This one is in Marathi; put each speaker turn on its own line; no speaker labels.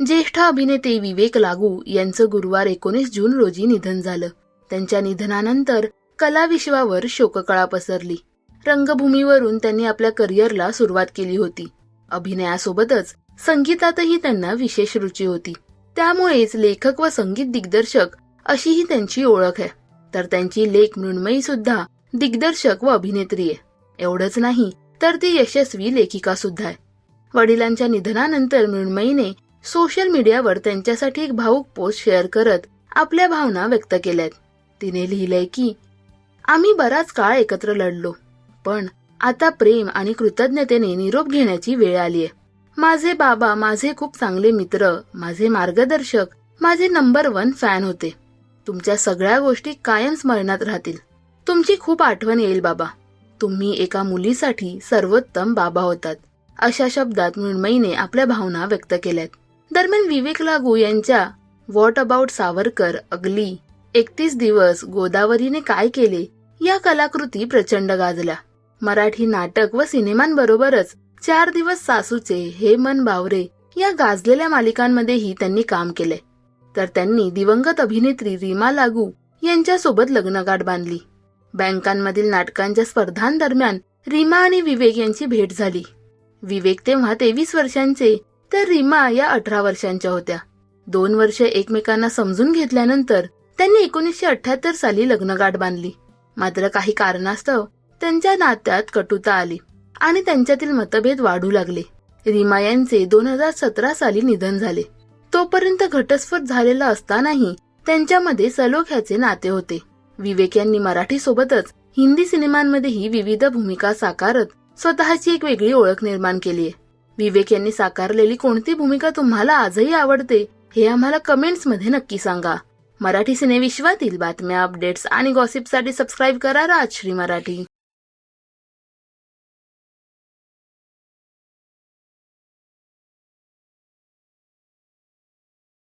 ज्येष्ठ अभिनेते विवेक लागू यांचं गुरुवार एकोणीस जून रोजी निधन झालं. त्यांच्या निधनानंतर कलाविश्वावर शोककळा पसरली. रंगभूमीवरून त्यांनी आपल्या करिअरला सुरुवात केली होती. अभिनयासोबतच संगीतातही त्यांना विशेष रुची होती. त्यामुळेच लेखक व संगीत दिग्दर्शक अशीही त्यांची ओळख आहे. तर त्यांची लेख मृण्मयी सुद्धा दिग्दर्शक व अभिनेत्री आहे. एवढंच नाही तर ती यशस्वी लेखिका सुद्धा आहे. वडिलांच्या निधनानंतर मृण्मयीने सोशल मीडियावर त्यांच्यासाठी एक भाऊक पोस्ट शेअर करत आपल्या भावना व्यक्त केल्यात. तिने लिहिलंय की आम्ही बराच काळ एकत्र लढलो पण आता प्रेम आणि कृतज्ञतेने निरोप घेण्याची वेळ आलीय माझे बाबा माझे खूप चांगले मित्र माझे मार्गदर्शक माझे नंबर वन फॅन होते. तुमच्या सगळ्या गोष्टी कायम स्मरणात राहतील. तुमची खूप आठवण येईल बाबा. तुम्ही एका मुलीसाठी सर्वोत्तम बाबा होतात. अशा शब्दात मृण्मयीने आपल्या भावना व्यक्त केल्यात. दरम्यान विवेक लागू यांच्या व्हॉट अबाउट सावरकर अगली. एकतीस दिवस गोदावरीने काय केले? या कलाकृती प्रचंड गाजल्या. मराठी नाटक व सिनेमांबरोबरच चार दिवस सासूचे हे मन बावरे या गाजलेल्या मालिकांमध्येही त्यांनी काम केले. तर त्यांनी दिवंगत अभिनेत्री रीमा लागू यांच्यासोबत लग्नगाठ बांधली. बँकांमधील नाटकांच्या स्पर्धांदरम्यान रीमा आणि विवेक यांची भेट झाली. विवेक तेव्हा तेवीस वर्षांचे तर रीमा या अठरा वर्षांच्या होत्या. दोन वर्ष एकमेकांना समजून घेतल्यानंतर त्यांनी एकोणीसशे अठ्याहत्तर साली लग्नगाठ बांधली. मात्र काही कारणास्तव त्यांच्या नात्यात कटुता आली आणि त्यांच्यातील मतभेद वाढू लागले. रीमा यांचे दोन हजार सतरा साली निधन झाले. तोपर्यंत घटस्फोट झालेला असतानाही त्यांच्यामध्ये सलोख्याचे नाते होते. विवेक यांनी मराठी सोबतच हिंदी सिनेमांमध्येही विविध भूमिका साकारत स्वतःची एक वेगळी ओळख निर्माण केली आहे विवेक यांनी साकारलेली कोणती भूमिका तुम्हाला आजही आवडते हे आम्हाला कमेंट्समध्ये नक्की सांगा. मराठी सिनेविश्वातील बातम्या अपडेट्स आणि गॉसिपसाठी सबस्क्राईब करा राजश्री मराठी.